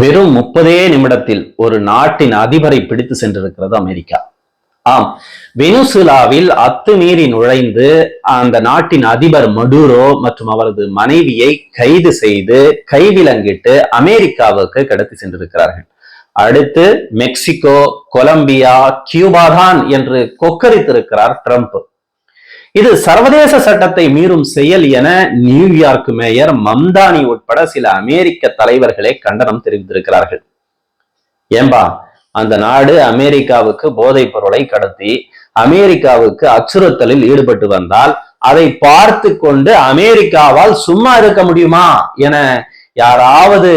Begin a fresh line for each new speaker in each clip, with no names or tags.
வெறும் முப்பதே நிமிடத்தில் ஒரு நாட்டின் அதிபரை பிடித்து சென்றிருக்கிறது அமெரிக்கா. ஆம் வெனிசுலாவில் அத்துமீறி நுழைந்து அந்த நாட்டின் அதிபர் மடூரோ மற்றும் அவரது மனைவியை கைது செய்து கைவிலங்கிட்டு அமெரிக்காவுக்கு கடத்தி சென்றிருக்கிறார்கள். அடுத்து மெக்சிகோ கொலம்பியா கியூபா தான் என்று கொக்கரித்திருக்கிறார் ட்ரம்ப். இது சர்வதேச சட்டத்தை மீறும் செயல் என நியூயார்க் மேயர் மம்தானி உட்பட சில அமெரிக்க தலைவர்களே கண்டனம் தெரிவித்திருக்கிறார்கள். ஏம்பா அந்த நாடு அமெரிக்காவுக்கு போதைப் பொருளை கடத்தி அமெரிக்காவுக்கு அச்சுறுத்தலில் ஈடுபட்டு வந்தால் அதை பார்த்து கொண்டு அமெரிக்காவால் சும்மா இருக்க முடியுமா என யாராவது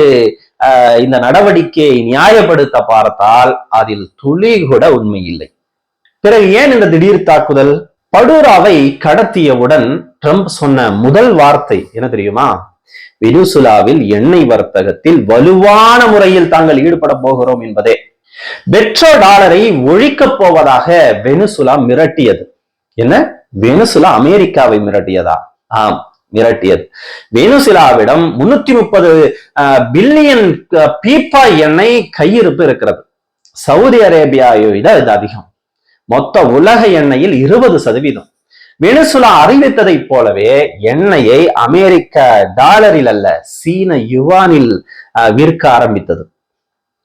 இந்த நடவடிக்கையை நியாயப்படுத்த பார்த்தால் அதில் துளி கூட உண்மை இல்லை. பிறகு ஏன் இந்த திடீர் தாக்குதல்? படூராவை கடத்தியவுடன் ட்ரம்ப் சொன்ன முதல் வார்த்தை என்ன தெரியுமா? வெனிசுலாவில் எண்ணெய் வர்த்தகத்தில் வலுவான முறையில் தாங்கள் ஈடுபட போகிறோம் என்பதே. பெட்ரோ டாலரை ஒழிக்கப் போவதாக வெனிசுலா மிரட்டியது. என்ன? வெனிசுலா அமெரிக்காவை மிரட்டியதா? ஆம் மிரட்டியது. வெனிசுலாவிடம் முன்னூத்தி முப்பது பில்லியன் பீப்பா எண்ணெய் கையிருப்பு இருக்கிறது. சவுதி அரேபியாவை விட இது அதிகம். மொத்த உலக எண்ணெயில் இருபது சதவீதம். வெனிசுலா அறிவித்ததைப் போலவே எண்ணெயை அமெரிக்க டாலரில் அல்ல சீன யுவானில் விற்க ஆரம்பித்தது.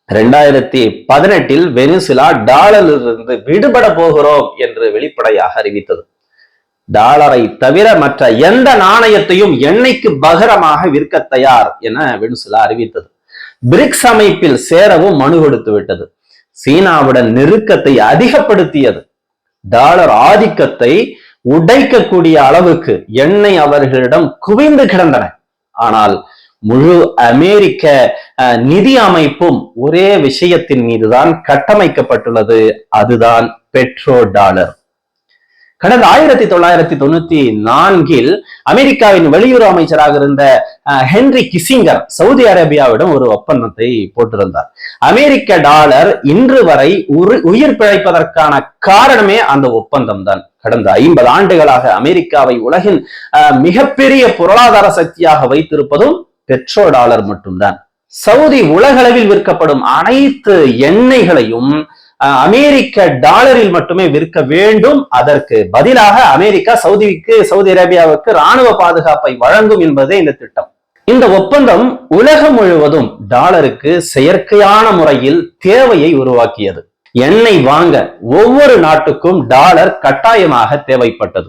ரெண்டாயிரத்தி பதினெட்டில் வெனிசுலா டாலரிலிருந்து விடுபட போகிறோம் என்று வெளிப்படையாக அறிவித்தது. டாலரை தவிர மற்ற எந்த நாணயத்தையும் எண்ணெய்க்கு பகரமாக விற்க தயார் என வெனிசுலா அறிவித்தது. பிரிக்ஸ் அமைப்பில் சேரவும் மனு கொடுத்து விட்டது சீனாவுடன் நெருக்கத்தை அதிகப்படுத்தியது. டாலர் ஆதிக்கத்தை உடைக்கக்கூடிய அளவுக்கு எண்ணெய் அவர்களிடம் குவிந்து கிடந்தன. ஆனால் முழு அமெரிக்க நிதி அமைப்பும் ஒரே விஷயத்தின் மீதுதான் கட்டமைக்கப்பட்டுள்ளது. அதுதான் பெட்ரோ டாலர் கடந்த ஆயிரத்தி தொள்ளாயிரத்தி தொண்ணூத்தி நான்கில் அமெரிக்காவின் வெளியுறவு அமைச்சராக இருந்த ஹென்ரி கிசிங்கர் சவுதி அரேபியாவிடம் ஒரு ஒப்பந்தத்தை போட்டிருந்தார். அமெரிக்க டாலர் இன்று வரை உயிர் பிழைப்பதற்கான காரணமே அந்த ஒப்பந்தம் தான் கடந்த ஐம்பது ஆண்டுகளாக அமெரிக்காவை உலகின் மிகப்பெரிய பொருளாதார சக்தியாக வைத்திருப்பதும் பெட்ரோ டாலர் மட்டும்தான். சவுதி உலகளவில் விற்கப்படும் அனைத்து எண்ணெய்களையும் அமெரிக்க டாலரில் மட்டுமே விற்க வேண்டும். அதற்கு பதிலாக அமெரிக்கா சவுதிக்கு சவுதி அரேபியாவுக்கு ராணுவ பாதுகாப்பை வழங்கும் என்பதே இந்த திட்டம். இந்த ஒப்பந்தம் உலகம் முழுவதும் டாலருக்கு செயற்கையான முறையில் தேவையை உருவாக்கியது. எண்ணெய் வாங்க ஒவ்வொரு நாட்டுக்கும் டாலர் கட்டாயமாக தேவைப்பட்டது.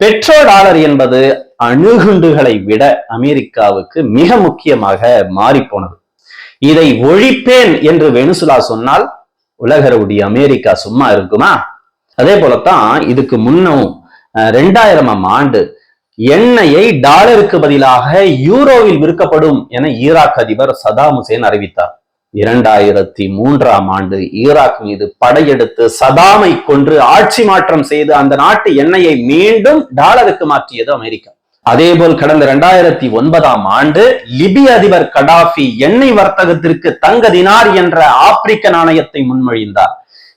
பெட்ரோ டாலர் என்பது அணுகுண்டுகளை விட அமெரிக்காவுக்கு மிக முக்கியமாக மாறிப்போனது. இதை ஒழிப்பேன் என்று வெனுசுலா சொன்னால் உலகருடைய அமெரிக்கா சும்மா இருக்குமா? அதே போலத்தான் இதுக்கு முன்னும் ரெண்டாயிரமாம் ஆண்டு எண்ணெயை டாலருக்கு பதிலாக யூரோவில் விற்கப்படும் என ஈராக் அதிபர் சதாம் ஹுசேன் அறிவித்தார். இரண்டாயிரத்தி மூன்றாம் ஆண்டு ஈராக் மீது படையெடுத்து சதாமை கொன்று ஆட்சி மாற்றம் செய்து அந்த நாட்டு எண்ணெயை மீண்டும் டாலருக்கு மாற்றியது அமெரிக்கா. அதேபோல் கடந்த இரண்டாயிரத்தி ஒன்பதாம் ஆண்டு லிபிய அதிபர் கடாஃபி எண்ணெய் வர்த்தகத்திற்கு தங்க தினார் என்ற ஆப்பிரிக்க நாணயத்தை முன்மொழிந்தார்.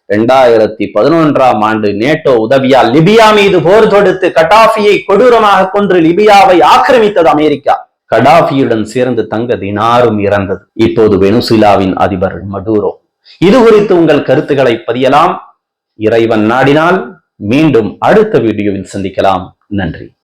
இரண்டாயிரத்தி பதினொன்றாம் ஆண்டு நேட்டோ உதவியால் லிபியா மீது போர் தொடுத்து கடாஃபியை கொடூரமாக கொன்று லிபியாவை ஆக்கிரமித்தது அமெரிக்கா. கடாஃபியுடன் சேர்ந்து தங்க தினாரும் இறந்தது. இப்போது வெனுசிலாவின் அதிபர் மடூரோ. இது குறித்து உங்கள் கருத்துக்களை பதியலாம். இறைவன் நாடினால் மீண்டும் அடுத்த வீடியோவில் சந்திக்கலாம். நன்றி.